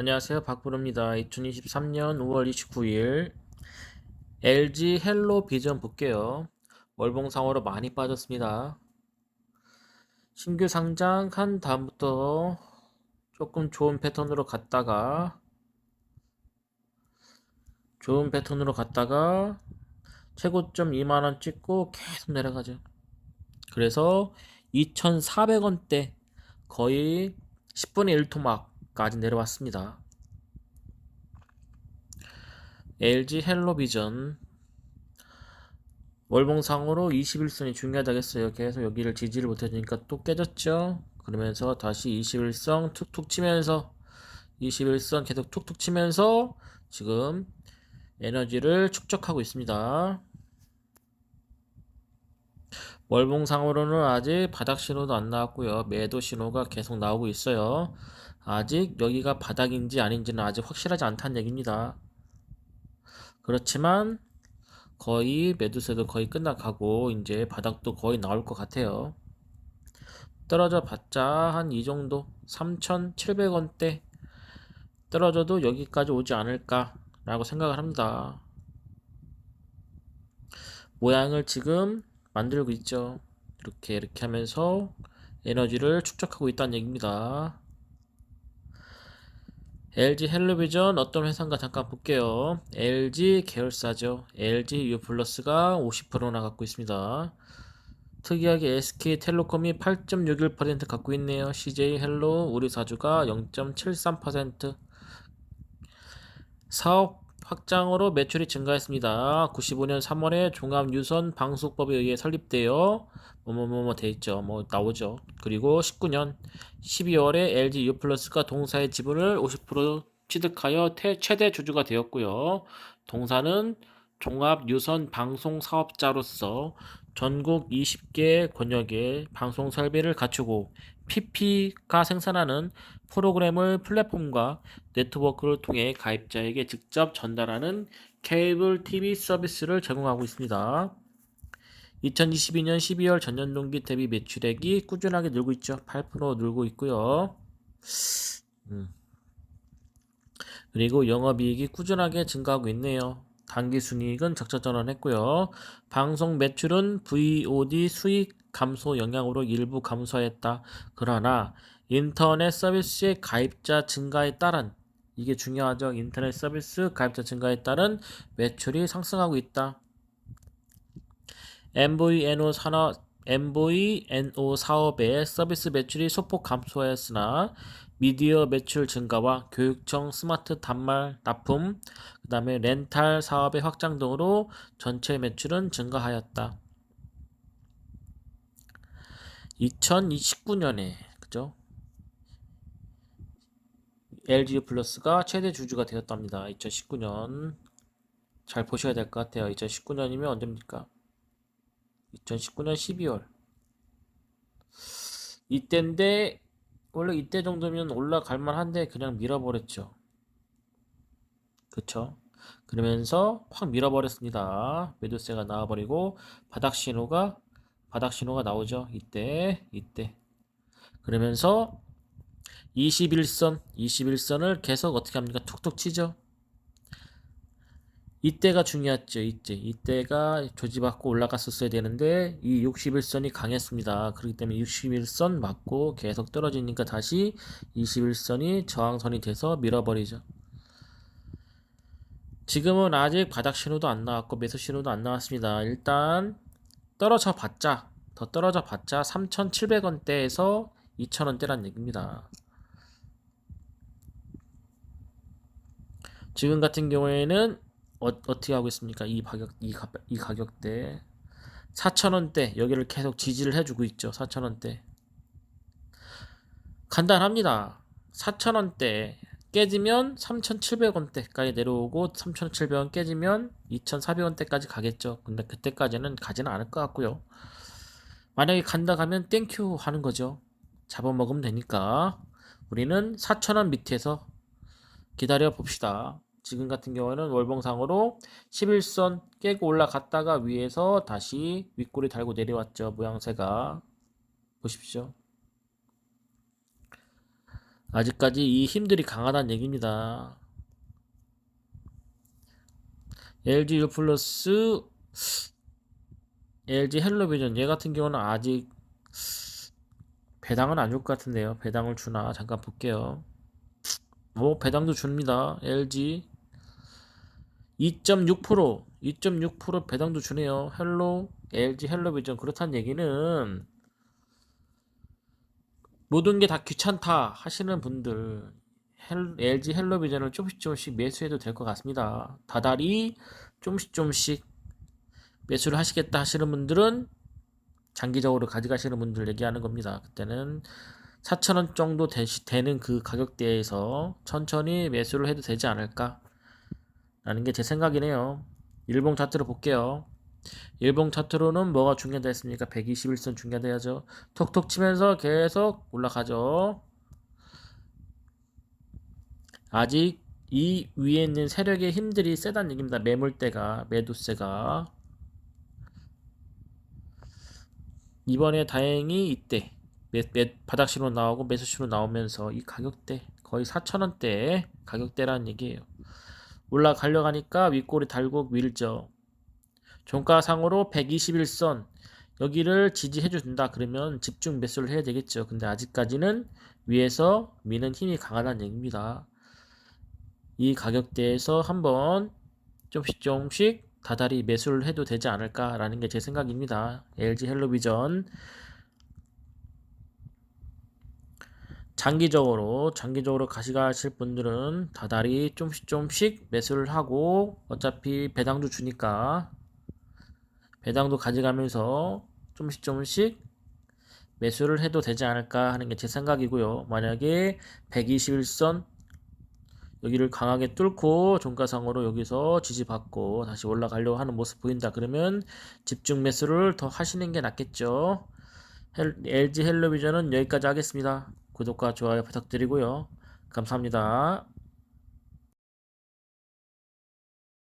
안녕하세요. 박부릅니다. 2023년 5월 29일 LG 헬로 비전 볼게요. 월봉상으로 많이 빠졌습니다. 신규 상장 한 다음부터 조금 좋은 패턴으로 갔다가 좋은 패턴으로 갔다가 최고점 2만원 찍고 계속 내려가죠. 그래서 2,400원대 거의 10분의 1토막 까지 내려왔습니다. LG 헬로비전 월봉상으로 21선이 중요하다겠어요. 계속 여기를 지지를 못해주니까 또 깨졌죠. 그러면서 다시 21선 툭툭 치면서 21선 계속 툭툭 치면서 지금 에너지를 축적하고 있습니다. 월봉상으로는 아직 바닥 신호도 안 나왔고요. 매도 신호가 계속 나오고 있어요. 아직 여기가 바닥인지 아닌지는 아직 확실하지 않다는 얘기입니다. 그렇지만 거의 매도세도 거의 끝나가고 이제 바닥도 거의 나올 것 같아요. 떨어져 봤자 한 이 정도 3,700원대 떨어져도 여기까지 오지 않을까라고 생각을 합니다. 모양을 지금 만들고 있죠. 이렇게 이렇게 하면서 에너지를 축적하고 있다는 얘기입니다. LG 헬로비전 어떤 회사인가 잠깐 볼게요. LG 계열사죠. LG U 플러스가 50%나 갖고 있습니다. 특이하게 SK텔레콤이 8.61% 갖고 있네요. CJ 헬로 우리 사주가 0.73% 사업 확장으로 매출이 증가했습니다. 95년 3월에 종합유선 방송법에 의해 설립되어 뭐뭐뭐뭐 돼 있죠. 뭐 나오죠. 그리고 19년 12월에 LG U+가 동사의 지분을 50% 취득하여 태, 최대 주주가 되었고요. 동사는 종합 유선 방송 사업자로서 전국 20개 권역의 방송 설비를 갖추고 PP가 생산하는 프로그램을 플랫폼과 네트워크를 통해 가입자에게 직접 전달하는 케이블 TV 서비스를 제공하고 있습니다. 2022년 12월 전년 동기 대비 매출액이 꾸준하게 늘고 있죠. 8% 늘고 있고요. 음. 그리고 영업이익이 꾸준하게 증가하고 있네요. 단기 순이익은 적자 전환했고요. 방송 매출은 VOD 수익 감소 영향으로 일부 감소했다. 그러나 인터넷 서비스의 가입자 증가에 따른 이게 중요하죠. 인터넷 서비스 가입자 증가에 따른 매출이 상승하고 있다. MVNO 산업 MVNO 사업의 서비스 매출이 소폭 감소했으나 미디어 매출 증가와 교육청 스마트 단말 납품, 그 다음에 렌탈 사업의 확장 등으로 전체 매출은 증가하였다. 2029년에 그죠? LG 플러스가 최대 주주가 되었답니다. 2019년 잘 보셔야 될 것 같아요. 2019년이면 언제입니까? 2019년 12월 이때인데 원래 이때 정도면 올라갈 만한데 그냥 밀어버렸죠. 그쵸? 그러면서 확 밀어버렸습니다. 매도세가 나와버리고 바닥 신호가 바닥 신호가 나오죠. 이때 이때 그러면서 21선 21선을 계속 어떻게 합니까? 툭툭 치죠. 이때가 중요했죠. 이때 이때가 조지받고 올라갔었어야 되는데 이 61선이 강했습니다. 그렇기 때문에 61선 맞고 계속 떨어지니까 다시 21선이 저항선이 돼서 밀어버리죠. 지금은 아직 바닥 신호도 안 나왔고 매수 신호도 안 나왔습니다. 일단 떨어져 봤자 더 떨어져 봤자 3,700원대에서 2,000원대란 얘기입니다. 지금 같은 경우에는 어, 떻게 하고 있습니까? 이 가격 이, 가, 이 가격대 4,000원대 여기를 계속 지지를 해주고 있죠. 4,000원대 간단합니다. 4,000원대 깨지면 3,700원대까지 내려오고 3,700원 깨지면 2,400원대까지 가겠죠. 근데 그때까지는 가지는 않을 것 같고요. 만약에 간다 가면 땡큐 하는 거죠. 잡아먹으면 되니까 우리는 4,000원 밑에서 기다려 봅시다. 지금 같은 경우에는 월봉상으로 11선 깨고 올라갔다가 위에서 다시 윗골이 달고 내려왔죠. 모양새가. 보십시오. 아직까지 이 힘들이 강하다는 얘기입니다. LG U 플러스 LG 헬로비전 얘 같은 경우는 아직 배당은 안 줄 것 같은데요. 배당을 주나 잠깐 볼게요. 뭐 배당도 줍니다. LG 2.6% 2.6% 배당도 주네요. 헬로 LG 헬로비전 그렇다는 얘기는 모든 게 다 귀찮다 하시는 분들 헬- LG 헬로비전을 조금씩 조금씩 매수해도 될 것 같습니다. 다달이 조금씩 조금씩 매수를 하시겠다 하시는 분들은 장기적으로 가져가시는 분들 얘기하는 겁니다. 그때는 4,000원 정도 되시, 되는 그 가격대에서 천천히 매수를 해도 되지 않을까 라는 게 제 생각이네요. 일봉 차트로 볼게요. 일봉 차트로는 뭐가 중요하다 했습니까? 121선 중요하다야죠. 톡톡 치면서 계속 올라가죠. 아직 이 위에 있는 세력의 힘들이 세다는 얘기입니다. 매물대가, 매도세가. 이번에 다행히 이때 매, 매, 바닥시로 나오고 매수시로 나오면서 이 가격대 거의 4천원대 가격대라는 얘기예요. 올라가려 하니까 윗꼬리 달고 밀죠. 종가상으로 121선 여기를 지지해 준다 그러면 집중 매수를 해야 되겠죠. 근데 아직까지는 위에서 미는 힘이 강하다는 얘기입니다. 이 가격대에서 한번 조금씩 조금씩 다달이 매수를 해도 되지 않을까라는 게 제 생각입니다. LG 헬로비전 장기적으로 장기적으로 가시가실 분들은 다달이 조금씩 조금씩 매수를 하고 어차피 배당도 주니까 배당도 가져가면서 조금씩 조금씩 매수를 해도 되지 않을까 하는 게 제 생각이고요. 만약에 121선 여기를 강하게 뚫고 종가상으로 여기서 지지받고 다시 올라가려고 하는 모습 보인다. 그러면 집중 매수를 더 하시는 게 낫겠죠. 헬- LG 헬로비전은 여기까지 하겠습니다. 구독과 좋아요 부탁드리고요. 감사합니다.